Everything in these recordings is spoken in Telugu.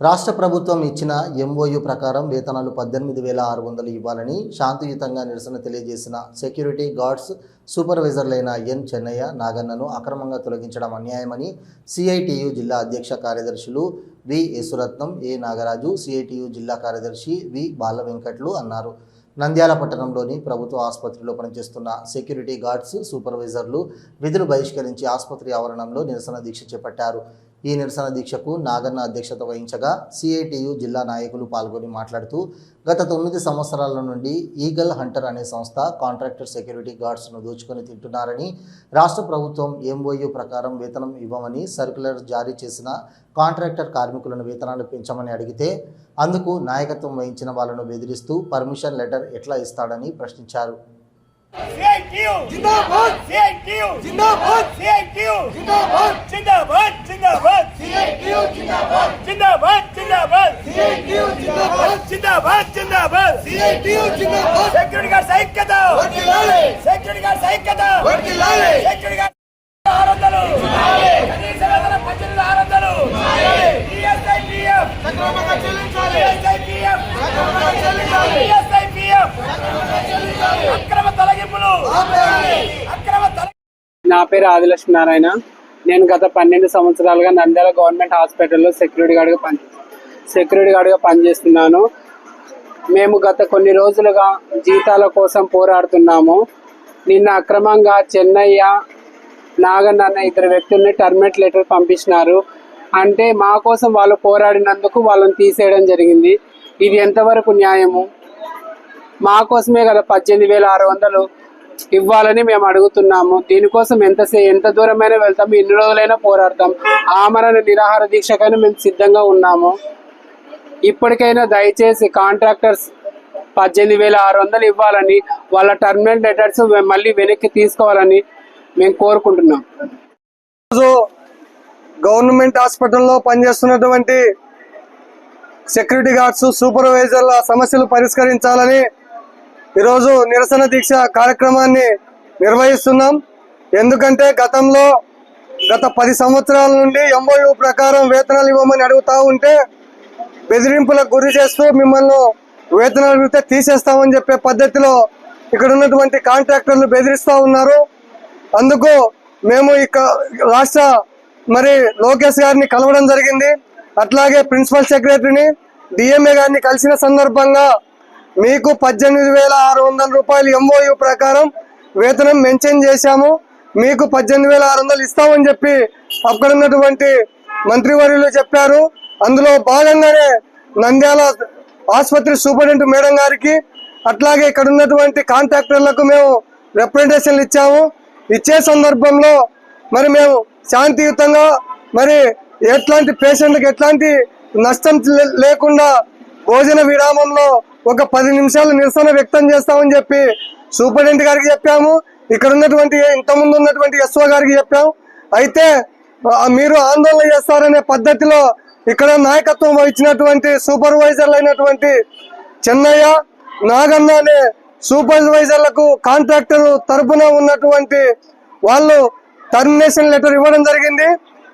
రాష్ట్ర ప్రభుత్వం ఇచ్చిన ఎంఓయు ప్రకారం వేతనాలు పద్దెనిమిది వేల ఆరు వందలు ఇవ్వాలని శాంతియుతంగా నిరసన తెలియజేసిన సెక్యూరిటీ గార్డ్స్ సూపర్వైజర్లైన ఎన్ చెన్నయ్య నాగన్నను అక్రమంగా తొలగించడం అన్యాయమని సిఐటియు జిల్లా అధ్యక్ష కార్యదర్శులు వి యశురత్నం ఏ నాగరాజు సిఐటియు జిల్లా కార్యదర్శి వి బాల వెంకట్లు అన్నారు. నంద్యాల పట్టణంలోని ప్రభుత్వ ఆసుపత్రిలో పనిచేస్తున్న సెక్యూరిటీ గార్డ్స్ సూపర్వైజర్లు విధులు బహిష్కరించి ఆసుపత్రి ఆవరణంలో నిరసన దీక్ష చేపట్టారు. ఈ నిరసన దీక్షకు నాగన్న అధ్యక్షత వహించగా సిఐటియు జిల్లా నాయకులు పాల్గొని మాట్లాడుతూ గత తొమ్మిది సంవత్సరాల నుండి ఈగల్ హంటర్ అనే సంస్థ కాంట్రాక్టర్ సెక్యూరిటీ గార్డ్స్ను దోచుకొని తింటున్నారని రాష్ట్ర ప్రభుత్వం ఎంఓయు ప్రకారం వేతనం ఇవ్వమని సర్క్యులర్ జారీ చేసిన కాంట్రాక్టర్ కార్మికులను వేతనాలు పెంచమని అడిగితే అందుకు నాయకత్వం వహించిన వాళ్ళను బెదిరిస్తూ పర్మిషన్ లెటర్ ఎట్లా ఇస్తాడని ప్రశ్నించారు. సెక్యూరిటీ ఐక్యత! సెక్యూరిటీ ఐక్యత! సెక్యూరిటీ గార్డ్ ఆరు వందలు కనీస వేతనం పద్దెనిమిది ఆరు వందలు ఈఎస్ఐపిఎఫ్ సక్రమంగా చెల్లించాలి. ఈఎస్ఐపిఎఫ్ సక్రమంగా చెల్లించాలి. ఈఎస్ఐపిఎఫ్ అక్రమ తొలగింపులు! ఆపేయాలి. అక్రమ తొలగింపులు నా పేరు ఆదిలక్ష్మి నారాయణ. నేను గత పన్నెండు సంవత్సరాలుగా నంద్యాల గవర్నమెంట్ హాస్పిటల్లో సెక్యూరిటీ గార్డ్గా పని సెక్యూరిటీ గార్డ్గా పనిచేస్తున్నాను. మేము గత కొన్ని రోజులుగా జీతాల కోసం పోరాడుతున్నాము. నిన్న అక్రమంగా చెన్నయ్య నాగన్న అన్న ఇద్దరు వ్యక్తుల్ని టర్మినేట్ లెటర్ పంపించినారు. అంటే మా కోసం వాళ్ళు పోరాడినందుకు వాళ్ళని తీసేయడం జరిగింది. ఇది ఎంతవరకు న్యాయము? మా కోసమే కదా పద్దెనిమిది వేల ఆరు వందలు ఇవ్వాలని మేము అడుగుతున్నాము. దీనికోసం ఎంత ఎంత దూరమైనా వెళ్తాము ఎన్ని రోజులైనా పోరాడతాం. ఆమరణ నిరాహార దీక్షకైనా మేము సిద్ధంగా ఉన్నాము. ఇప్పటికైనా దయచేసి కాంట్రాక్టర్స్ పద్దెనిమిది వేల ఆరు వందలు ఇవ్వాలని వాళ్ళ టర్మినల్ లెటర్స్ మళ్ళీ వెనక్కి తీసుకోవాలని మేము కోరుకుంటున్నాం. ఈరోజు గవర్నమెంట్ హాస్పిటల్లో పనిచేస్తున్నటువంటి సెక్యూరిటీ గార్డ్స్ సూపర్వైజర్ల సమస్యలు పరిష్కరించాలని ఈరోజు నిరసన దీక్ష కార్యక్రమాన్ని నిర్వహిస్తున్నాం. ఎందుకంటే గతంలో గత పది సంవత్సరాల నుండి ఎంఓయూ ప్రకారం వేతనాలు ఇవ్వమని అడుగుతూ ఉంటే బెదిరింపులకు గురి చేస్తూ మిమ్మల్ని వేతనాలు అడిగితే తీసేస్తామని చెప్పే పద్ధతిలో ఇక్కడ ఉన్నటువంటి కాంట్రాక్టర్లు బెదిరిస్తూ ఉన్నారు. అందుకు మేము ఇక రాష్ట్ర మరి లోకేష్ గారిని కలవడం జరిగింది. అట్లాగే ప్రిన్సిపల్ సెక్రటరీని డిఎంఏ గారిని కలిసిన సందర్భంగా మీకు పద్దెనిమిది వేల ఆరు వందల రూపాయలు ఎంఓయు ప్రకారం వేతనం మెన్షన్ చేశాము. మీకు పద్దెనిమిది వేల ఆరు వందలు ఇస్తామని చెప్పి అక్కడ ఉన్నటువంటి మంత్రివర్యులు చెప్పారు. అందులో భాగంగానే నంద్యాల ఆసుపత్రి సూపరింటెండెంట్ మేడం గారికి అట్లాగే ఇక్కడ ఉన్నటువంటి కాంట్రాక్టర్లకు మేము రిప్రజెంటేషన్లు ఇచ్చాము. ఇచ్చే సందర్భంలో మరి మేము శాంతియుతంగా మరి ఎట్లాంటి పేషెంట్కి ఎట్లాంటి నష్టం లే- లేకుండా భోజన విరామంలో ఒక పది నిమిషాలు నిరసన వ్యక్తం చేస్తామని చెప్పి సూపరింటెండెంట్ గారికి చెప్పాము. ఇక్కడ ఉన్నటువంటి ఇంతకుముందు ఉన్నటువంటి ఎస్ఓ గారికి చెప్పాము అయితే మీరు ఆందోళన చేస్తారనే పద్ధతిలో ఇక్కడ నాయకత్వం వహించినటువంటి సూపర్వైజర్లు అయినటువంటి చెన్నయ్య నాగన్న అనే సూపర్వైజర్లకు కాంట్రాక్టర్ తరపున ఉన్నటువంటి వాళ్ళు టర్మినేషన్ లెటర్ ఇవ్వడం జరిగింది.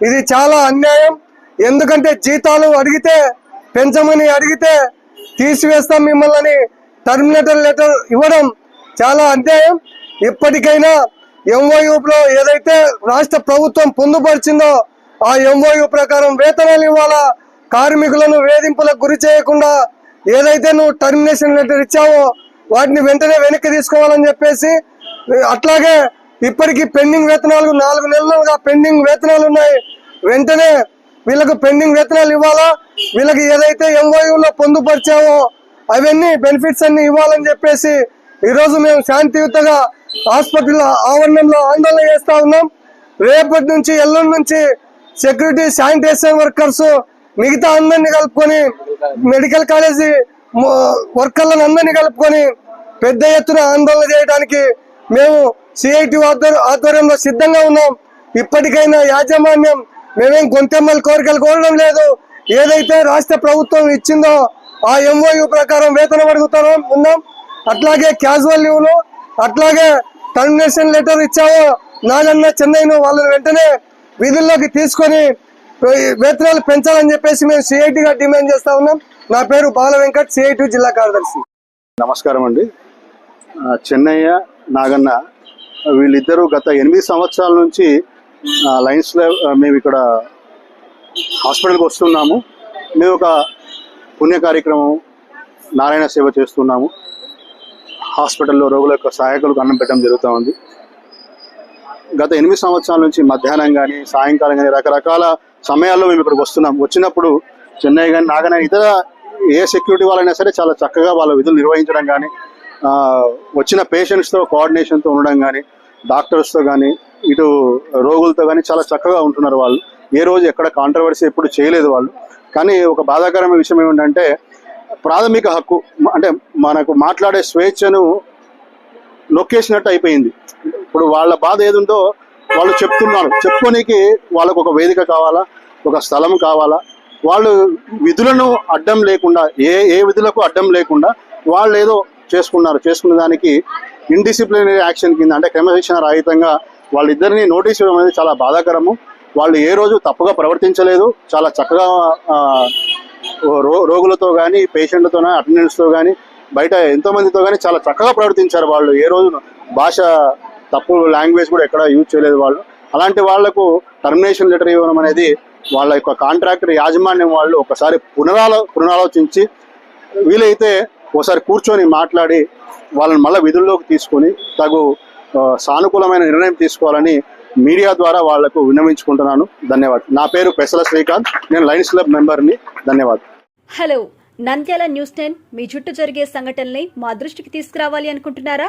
ఇది చాలా అన్యాయం. ఎందుకంటే జీతాలు అడిగితే పెంచమని అడిగితే తీసివేస్తాం మిమ్మల్ని. టర్మినేటర్ లెటర్ ఇవ్వడం చాలా అన్యాయం. ఇప్పటికైనా ఎంఓయూలో ఏదైతే రాష్ట్ర ప్రభుత్వం పొందుపరిచిందో ఆ ఎంఓయు ప్రకారం వేతనాలు ఇవ్వాలా? కార్మికులను వేధింపులకు గురి చేయకుండా ఏదైతే నువ్వు టర్మినేషన్ లెటర్ ఇచ్చావో వాటిని వెంటనే వెనక్కి తీసుకోవాలని చెప్పేసి అట్లాగే ఇప్పటికీ పెండింగ్ వేతనాలు నాలుగు నెలలుగా పెండింగ్ వేతనాలు ఉన్నాయి. వెంటనే వీళ్ళకు పెండింగ్ వేతనాలు ఇవ్వాలా? వీళ్ళకి ఏదైతే ఎంఓయూలో పొందుపరిచావో అవన్నీ బెనిఫిట్స్ అన్ని ఇవ్వాలని చెప్పేసి ఈరోజు మేము శాంతియుతగా హాస్పిటల్ ఆవరణంలో ఆందోళన చేస్తా ఉన్నాం. రేపటి నుంచి ఎల్లుండి నుంచి సెక్యూరిటీ శానిటేషన్ వర్కర్స్ మిగతా అందరినీ కలుపుకొని మెడికల్ కాలేజీ వర్కర్లను అందరినీ కలుపుకొని పెద్ద ఎత్తున ఆందోళన చేయడానికి మేము సిఐటి ఆధ్వర్యంలో సిద్ధంగా ఉన్నాం. ఇప్పటికైనా యాజమాన్యం మేమేం గొంతెమ్మల కోరికలు కోరడం లేదు. ఏదైతే రాష్ట్ర ప్రభుత్వం ఇచ్చిందో ఆ ఎంఓయు ప్రకారం వేతనం అడుగుతారో ఉన్నాం. అట్లాగే క్యాజువల్ లీవ్లు అట్లాగే టర్మినేషన్ లెటర్ ఇచ్చావో నాగన్న చెన్నైను వాళ్ళని వెంటనే విధుల్లోకి తీసుకొని వేతనాలు పెంచాలని చెప్పేసి మేము సిఐటిగా డిమాండ్ చేస్తా ఉన్నాం. నా పేరు బాల వెంకట్ సిఐటి జిల్లా కార్యదర్శి. నమస్కారం అండి. చెన్నయ్య నాగన్న వీళ్ళిద్దరూ గత ఎనిమిది సంవత్సరాల నుంచి లైన్స్లో మేము ఇక్కడ హాస్పిటల్కి వస్తున్నాము. మేము ఒక పుణ్య కార్యక్రమం నారాయణ సేవ చేస్తున్నాము. హాస్పిటల్లో రోగుల యొక్క సహాయకులకు అన్నం పెట్టడం జరుగుతూ ఉంది. గత ఎనిమిది సంవత్సరాల నుంచి మధ్యాహ్నం కానీ సాయంకాలం కానీ రకరకాల సమయాల్లో మేము ఇక్కడికి వస్తున్నాం. వచ్చినప్పుడు చెన్నై కానీ నాగనే ఇతర ఏ సెక్యూరిటీ వాళ్ళైనా సరే చాలా చక్కగా వాళ్ళ విధులు నిర్వహించడం కానీ వచ్చిన పేషెంట్స్తో కోఆర్డినేషన్తో ఉండడం కానీ డాక్టర్స్తో కానీ ఇటు రోగులతో కానీ చాలా చక్కగా ఉంటున్నారు వాళ్ళు. ఏ రోజు ఎక్కడ కాంట్రవర్సీ ఎప్పుడు చేయలేదు వాళ్ళు. కానీ ఒక బాధాకరమైన విషయం ఏమిటంటే ప్రాథమిక హక్కు అంటే మనకు మాట్లాడే స్వేచ్ఛను నొక్కేసినట్టు అయిపోయింది. ఇప్పుడు వాళ్ళ బాధ ఏదుందో వాళ్ళు చెప్తున్నారు. చెప్పుకోనికి వాళ్ళకు ఒక వేదిక కావాలా? ఒక స్థలం కావాలా? వాళ్ళు విధులను అడ్డం లేకుండా ఏ ఏ విధులకు అడ్డం లేకుండా వాళ్ళు ఏదో చేసుకున్నారు. చేసుకున్న దానికి ఇండిసిప్లినరీ యాక్షన్ కింద అంటే క్రమశిక్షణ రహితంగా వాళ్ళిద్దరిని నోటీస్ ఇవ్వడం అనేది చాలా బాధాకరము. వాళ్ళు ఏ రోజు తప్పుగా ప్రవర్తించలేదు. చాలా చక్కగా రో రోగులతో కానీ పేషెంట్లతో కానీ అటెండెన్స్తో కానీ బయట ఎంతోమందితో కానీ చాలా చక్కగా ప్రవర్తించారు వాళ్ళు. ఏ రోజు భాష తప్పు లాంగ్వేజ్ కూడా ఎక్కడ యూజ్ చేయలేదు వాళ్ళు. అలాంటి వాళ్ళకు టర్మినేషన్ లెటర్ ఇవ్వడం అనేది వాళ్ళ యొక్క కాంట్రాక్టర్ యాజమాన్యం వాళ్ళు ఒకసారి పునరాలో పునరాలోచించి వీలైతే ఒకసారి కూర్చొని మాట్లాడి వాళ్ళని మళ్ళీ విధుల్లోకి తీసుకొని తగు సానుకూలమైన నిర్ణయం తీసుకోవాలని మీడియా ద్వారా వాళ్ళకు విన్నవించుకుంటున్నాను. ధన్యవాదాలు. నా పేరు పెసల శ్రీకాంత్. నేను లైన్స్ క్లబ్ మెంబర్ని. ధన్యవాదాలు. హలో నంద్యాల న్యూస్ టెన్ మీ జుట్టు జరిగే సంఘటనల్ని మా దృష్టికి తీసుకురావాలి అనుకుంటున్నారా?